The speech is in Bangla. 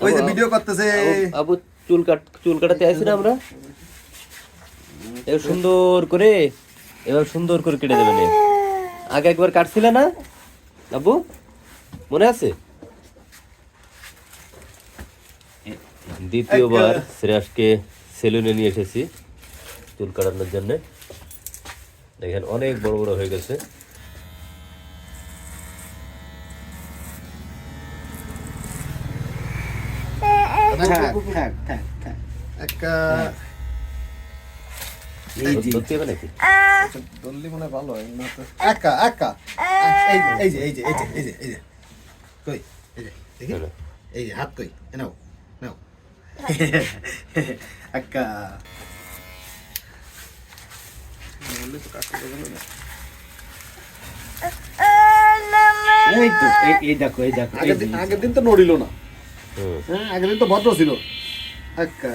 ওই যে ভিডিও করতেছে। আবু- চুল কাট চুল কাটাতে না আমরা? সুন্দর করে এবার সুন্দর করে কেটে দেবেন আগে একবার কাটছিলে না? মনে আছে? দ্বিতীয়বার শ্রেয়াসকে সেলুনে নিয়ে এসেছি চুল কাটানোর জন্য। দেখেন অনেক বড় বড় হয়ে গেছে। থাক থাক থাক থাক। একটা এই যে ধরতে হবে নাকি? দল্লি মনে ভালো হয় না তো একা একা। এই এই যে এই যে এই যে এই যে এই যে। কই? এই যে দেখি। এই যে হাত কই? নাও নাও। একা। এই তো এই- এই দেখো এই দেখো আগের দিন আগের দিন তো নড়িল না। হ্যাঁ আগের দিন তো ভদ্র ছিল। একা